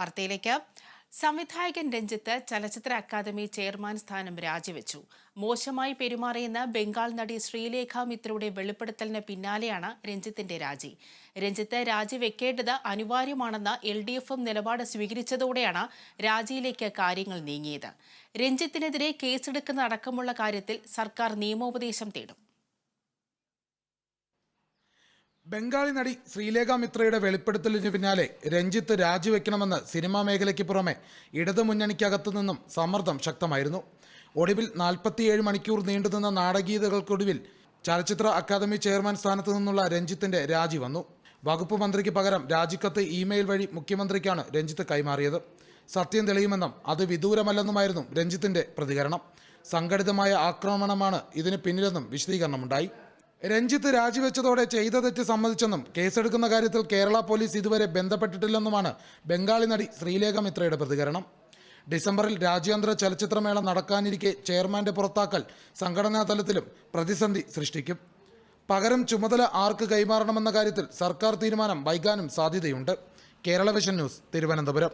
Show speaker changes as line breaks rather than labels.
വാർത്തയിലേക്ക്. സംവിധായകൻ രഞ്ജിത്ത് ചലച്ചിത്ര അക്കാദമി ചെയർമാൻ സ്ഥാനം രാജിവെച്ചു. മോശമായി പെരുമാറിയെന്ന ബംഗാൾ നടി ശ്രീലേഖ മിത്രയുടെ വെളിപ്പെടുത്തലിന് പിന്നാലെയാണ് രഞ്ജിത്തിന്റെ രാജി. രഞ്ജിത്ത് രാജിവെക്കേണ്ടത് അനിവാര്യമാണെന്ന എൽ ഡി എഫും നിലപാട് സ്വീകരിച്ചതോടെയാണ് രാജിയിലേക്ക് കാര്യങ്ങൾ നീങ്ങിയത്. രഞ്ജിത്തിനെതിരെ കേസെടുക്കുന്ന അടക്കമുള്ള കാര്യത്തിൽ സർക്കാർ നിയമോപദേശം തേടും.
ബംഗാളി നടി ശ്രീലേഖ മിത്രയുടെ വെളിപ്പെടുത്തലിന് പിന്നാലെ രഞ്ജിത്ത് രാജിവെക്കണമെന്ന് സിനിമാ മേഖലയ്ക്ക് പുറമെ ഇടതുമുന്നണിക്കകത്തു നിന്നും സമ്മർദ്ദം ശക്തമായിരുന്നു. ഒടുവിൽ നാൽപ്പത്തിയേഴ് മണിക്കൂർ നീണ്ടുനിന്ന നാടകീയതകൾക്കൊടുവിൽ ചലച്ചിത്ര അക്കാദമി ചെയർമാൻ സ്ഥാനത്തു നിന്നുള്ള രഞ്ജിത്തിന്റെ രാജി വന്നു. വകുപ്പ് മന്ത്രിക്ക് പകരം രാജിക്കത്ത് ഇമെയിൽ വഴി മുഖ്യമന്ത്രിക്കാണ് രഞ്ജിത്ത് കൈമാറിയത്. സത്യം തെളിയുമെന്നും അത് വിദൂരമല്ലെന്നുമായിരുന്നു രഞ്ജിത്തിന്റെ പ്രതികരണം. സംഘടിതമായ ആക്രമണമാണ് ഇതിന് പിന്നിലെന്നും വിശദീകരണമുണ്ടായി. രഞ്ജിത്ത് രാജിവെച്ചതോടെ ചെയ്ത തെറ്റ് സമ്മതിച്ചെന്നും കേസെടുക്കുന്ന കാര്യത്തിൽ കേരള പോലീസ് ഇതുവരെ ബന്ധപ്പെട്ടിട്ടില്ലെന്നുമാണ് ബംഗാളി നടി ശ്രീലേഖ മിത്രയുടെ പ്രതികരണം. ഡിസംബറിൽ രാജ്യാന്തര ചലച്ചിത്രമേള നടക്കാനിരിക്കെ ചെയർമാന്റെ പുറത്താക്കൽ സംഘടനാ തലത്തിലും പ്രതിസന്ധി സൃഷ്ടിക്കും. പകരം ചുമതല ആർക്ക് കൈമാറണമെന്ന കാര്യത്തിൽ സർക്കാർ തീരുമാനം വൈകാനും സാധ്യതയുണ്ട്. Kerala vision news Thiruvananthapuram.